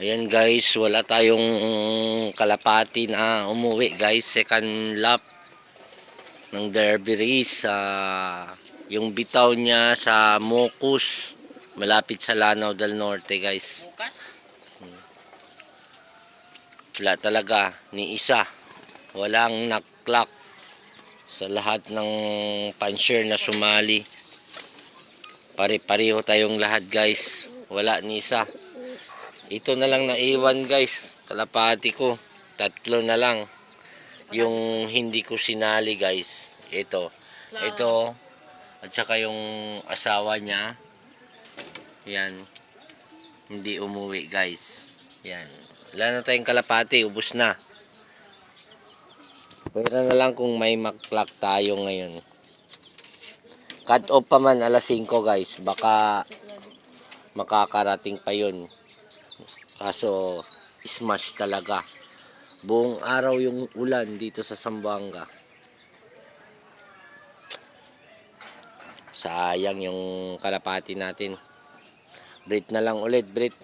Ayan guys, wala tayong kalapati na umuwi guys. Second lap ng Derby race. Ah, yung bitaw niya sa Mocus, malapit sa Lanao del Norte guys. Bukas? Wala talaga, ni isa. Walang naklock sa lahat ng puncher na sumali. Pare-pareho tayong lahat guys. Wala ni isa. Ito na lang naiwan guys. Kalapati ko. Tatlo na lang. Yung hindi ko sinali guys. Ito. Ito. At saka yung asawa niya. Yan. Hindi umuwi guys. Yan. Wala na tayong kalapati. Ubus na. Pwera na lang kung may maklak tayo ngayon. Cut off pa man alas 5 guys. Baka makakarating pa yun. Kaso smash talaga. Buong araw yung ulan dito sa Zamboanga. Sayang yung kalapati natin. Brit na lang ulit, Brit.